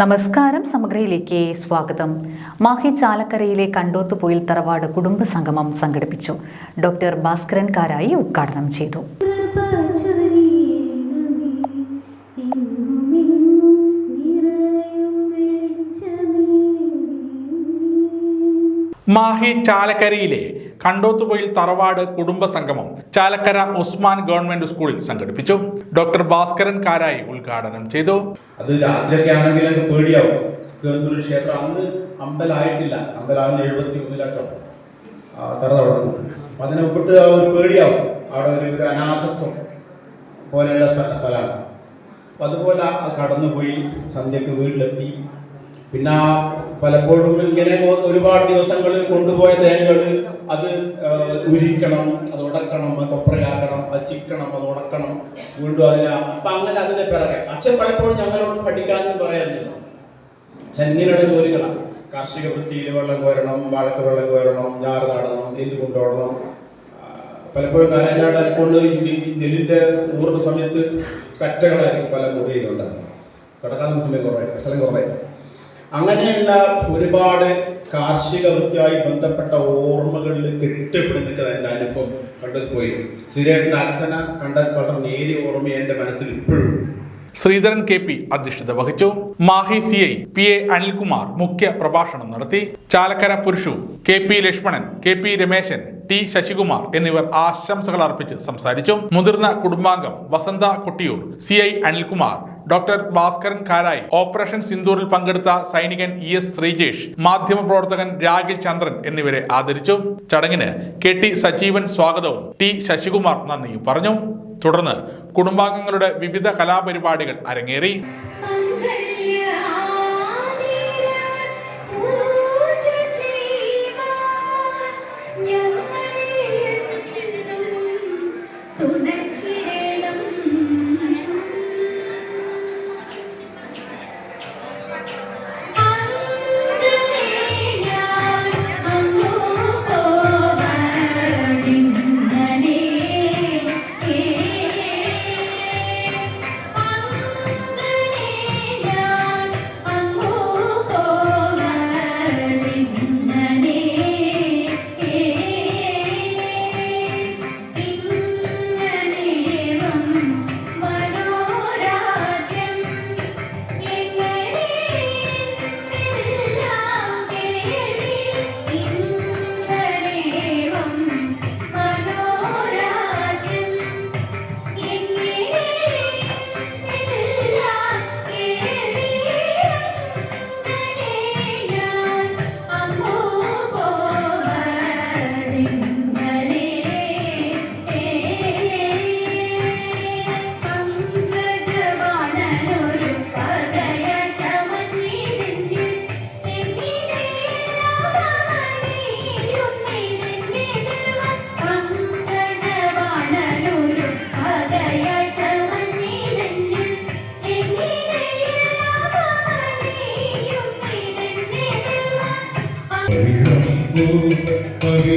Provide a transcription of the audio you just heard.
നമസ്കാരം സമഗ്രയിലേക്ക് സ്വാഗതം. മാഹി ചാലക്കരയിലെ കണ്ടോത്തുപോയിൽ തറവാട് കുടുംബ സംഗമം സംഘടിപ്പിച്ചു. ഡോക്ടർ ഭാസ്കരൻ കാരായി ഉദ്ഘാടനം ചെയ്തു. മാഹി ചാലക്കരയിലെ കണ്ടോത്തുപൊയിൽ തറവാട് കുടുംബ സംഗമം ചാലക്കര ഉസ്മാൻ ഗവൺമെന്റ് സ്കൂളിൽ സംഘടിപ്പിച്ചു. ഡോക്ടർ ഭാസ്കരൻ കാരായി ഉദ്ഘാടനം ചെയ്തു. അത് രാത്രിയൊക്കെ ആണെങ്കിലും പേടിയാവും. ക്ഷേത്രം അന്ന് അമ്പലായിട്ടില്ല. അമ്പലാവുന്ന എഴുപത്തി ഒന്നിലാട്ടോ തറ അതിനെ മുമ്പിട്ട് ഒരു പേടിയാവും. അവിടെ ഒരു അനാഥത്വം പോലെയുള്ള സ്ഥലമാണ്. അതുപോലെ അത് കടന്നുപോയി സന്ധ്യക്ക് വീട്ടിലെത്തി. പിന്നെ പലപ്പോഴും ഇങ്ങനെ ഒരുപാട് ദിവസങ്ങളിൽ കൊണ്ടുപോയ തേങ്ങകൾ അത് ഉരിക്കണം അത് ഉടക്കണം അത് കൊപ്രയാക്കണം അത് ചിക്കണം അത് ഉണക്കണം വീണ്ടും അതിനെ അപ്പൊ അങ്ങനെ അതിനെ പിറകെ. അച്ഛൻ പലപ്പോഴും ഞങ്ങളോട് പഠിക്കാനും പറയാറില്ല ചെന്നിയുടെ ജോലികളാണ് കാർഷിക വൃത്തിയിൽ വെള്ളം കോരണം വാഴക്ക് വെള്ളം കോരണം ഞാറ് നടണം നെല്ല് കൊണ്ടുപോകണം പലപ്പോഴും കലനാട് കൊണ്ട് ഈ നെല്ലിന്റെ നൂറുന്ന സമയത്ത് കറ്റകളായിരിക്കും പല മുറിയിലുണ്ടാകും കിടക്കാൻ സമയം കുറവായി സ്ഥലം കുറവായി അങ്ങനെയുള്ള ഒരുപാട് കാർഷിക വൃത്തിയായി ബന്ധപ്പെട്ട ഓർമ്മകളിൽ കെട്ടിപ്പിടിച്ചിട്ട് എന്റെ അനുഭവം കണ്ടത് പോയി. അച്ഛന കണ്ട വളരെ നേരിയ ഓർമ്മ എന്റെ മനസ്സിൽ ഇപ്പോഴും ശ്രീധരൻ കെ പി അധ്യക്ഷത വഹിച്ചു. Mahe C I P A Anilkumar മുഖ്യ പ്രഭാഷണം നടത്തി. Chalakkara Purushu K P Lakshmanan K P Rameshan T Sasikumar എന്നിവർ ആശംസകൾ അർപ്പിച്ച് സംസാരിച്ചു. മുതിർന്ന കുടുംബാംഗം Vasantha Kottiyoor C I Anilkumar doctor Bhaskaran Karayi operation സിന്ദൂറിൽ പങ്കെടുത്ത സൈനികൻ ഇ എസ് ശ്രീജേഷ് മാധ്യമപ്രവർത്തകൻ രാഗിൽ ചന്ദ്രൻ എന്നിവരെ ആദരിച്ചു. ചടങ്ങിന് കെ ടി സജീവൻ സ്വാഗതവും ടി ശശികുമാർ നന്ദിയും പറഞ്ഞു. തുടർന്ന് കുടുംബാംഗങ്ങളുടെ വിവിധ കലാപരിപാടികൾ അരങ്ങേറി. മുറ്റത്തെ